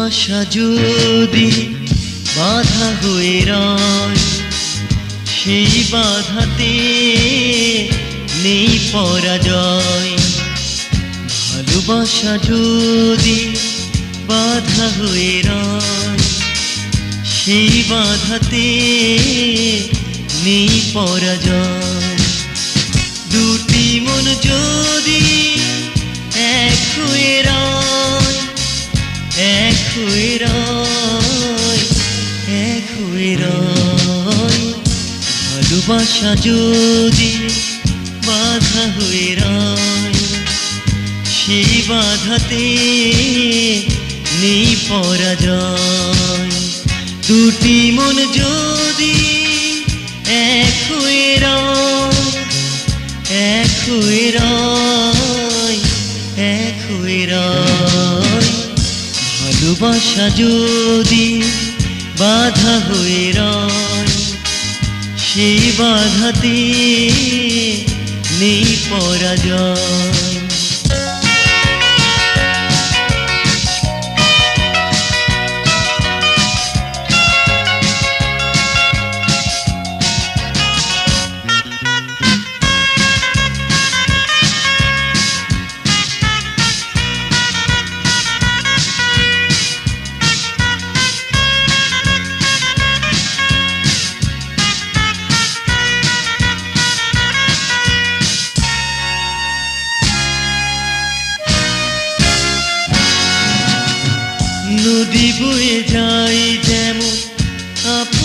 ভালোবাসা যদি বাধা হয়ে রয়, সেই বাধাতে নেই পরাজয়। ভালোবাসা যদি বাধা হয়ে রয়, সেই বাধাতে নেই পরাজয়। দুটি মন ভালোবাসা যদি বাধা হয়ে সেই বাধাতে নেই পরাজয়। দুটি মন যদি এক হয়ে এক হয়ে এক হয়ে ভালোবাসা যদি বাধা হয়ে রয় সেই বাধাতে নেই পরাজয়।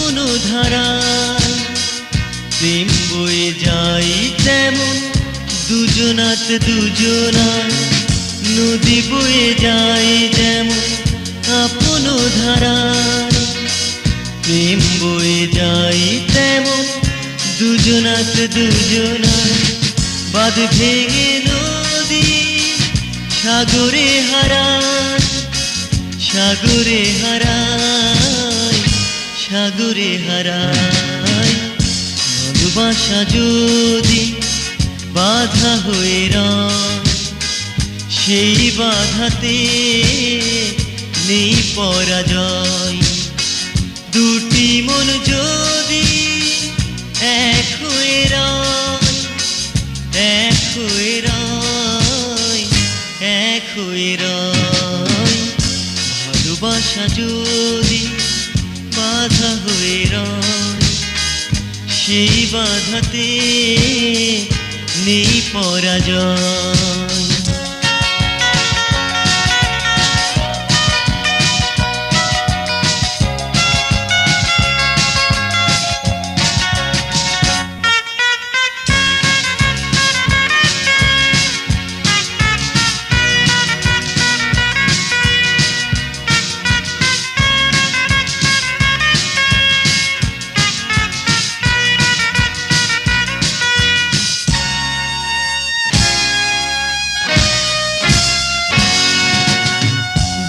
আপন ধারায় প্রেম বয়ে যায় তেমন, দুজনাত দুজনায় নদী বয়ে যায় যেমন আপন ধারায় প্রেম বয়ে যায় তেমন, দুজনাত দুজনায় বাদ ভেঙে নদী, সাগরে হারায় সাগরে হারায় সাগরে হারায় ভালোবাসা যদি বাধা হয়ে সেই বাধাতে নেই পরাজয়। দুটি মন যদি এক হয়ে এক হয়ে এক হয়ে ভালোবাসা যদি বাধা হয়ে রয় সেই বাধাতে নেই পরাজয়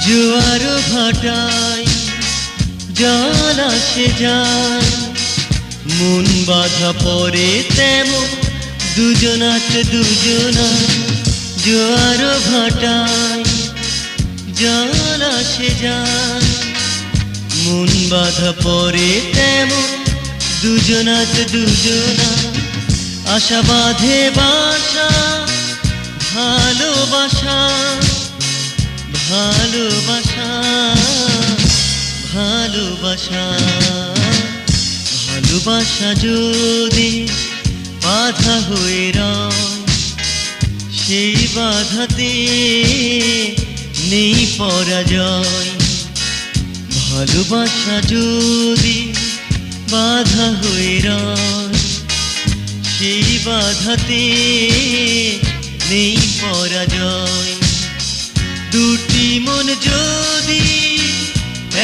জোয়ার ভাটায়, জল আসে যায়। মন বাধা পড়ে তেমন দুজনাত দুজনা, জোয়ার ভাটায়, জল আসে যায়। মন বাধা পড়ে তেমন দুজনাত দুজনা, আশা বাঁধে বাসা। ভালোবাসা ভালোবাসা যদি বাধা হয়ে সেই বাধাতে নেই পরাজয়। ভালোবাসা যদি বাধা হয়ে সেই বাধাতে নেই পরাজয়। দুটি মন যদি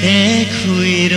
দেখুইৰ